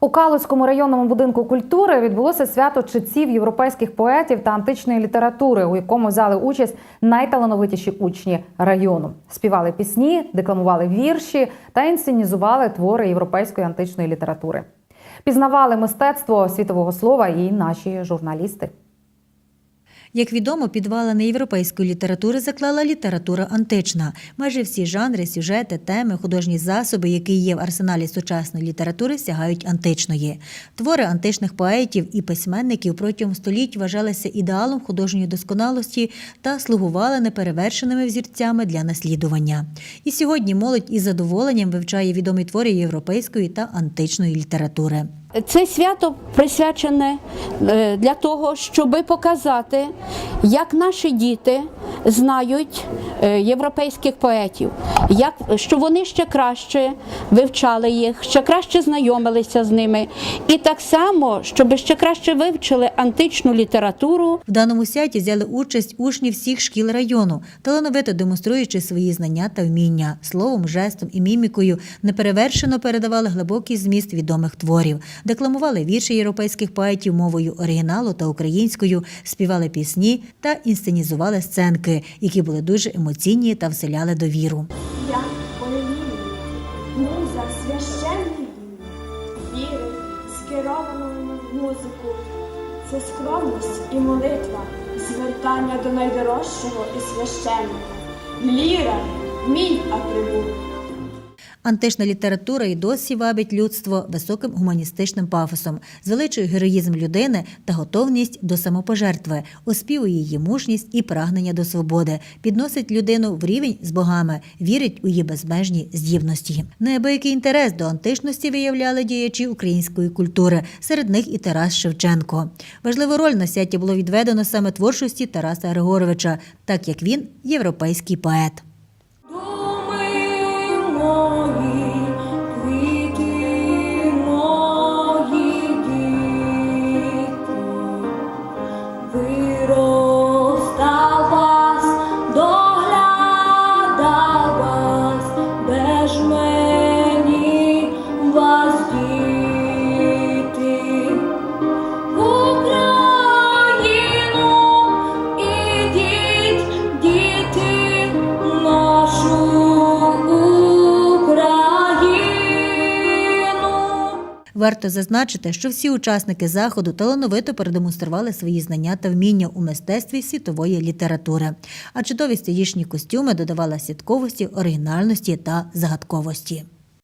У Калицькому районному будинку культури відбулося свято читців європейських поетів та античної літератури, у якому взяли участь найталановитіші учні району. Співали пісні, декламували вірші та інсценізували твори європейської античної літератури. Пізнавали мистецтво світового слова і наші журналісти. Як відомо, підвалини європейської літератури заклала література антична. Майже всі жанри, сюжети, теми, художні засоби, які є в арсеналі сучасної літератури, сягають античної. Твори античних поетів і письменників протягом століть вважалися ідеалом художньої досконалості та слугували неперевершеними взірцями для наслідування. І сьогодні молодь із задоволенням вивчає відомі твори європейської та античної літератури. Це свято присвячене е, для того, щоб показати, як наші діти знають е, європейських поетів, як, що вони ще краще вивчали їх, ще краще знайомилися з ними. І так само, щоб ще краще вивчили античну літературу, В даному святі взяли участь учні всіх шкіл району, талановито демонструючи свої знання та вміння, словом, жестом і мімікою неперевершено передавали глибокий зміст відомих творів, декламували вірші європейських поетів мовою оригіналу та українською, співали пісні та інсценізували сценки, які були дуже емоційні та вселяли довіру. Я Поліні, муза священний віри, скеровану музику. Це скромність і молитва, звертання до найдорожчого і священного. Ліра мій атрибут. Антична література і досі вабить людство високим гуманістичним пафосом, звеличує героїзм людини та готовність до самопожертви, оспівує її мужність і прагнення до свободи, підносить людину в рівень з богами, вірить у її безмежні здібності. Неабиякий інтерес до античності виявляли діячі української культури, серед них і Тарас Шевченко. Важливу роль на святі було відведено саме творчості Тараса Григоровича, так як він європейський поет. breathe. Варто зазначити, що всі учасники заходу талановито продемонстрували свої знання та вміння у мистецтві світової літератури, а чудові стилічні костюми додавали святковості, оригінальності та загадковості.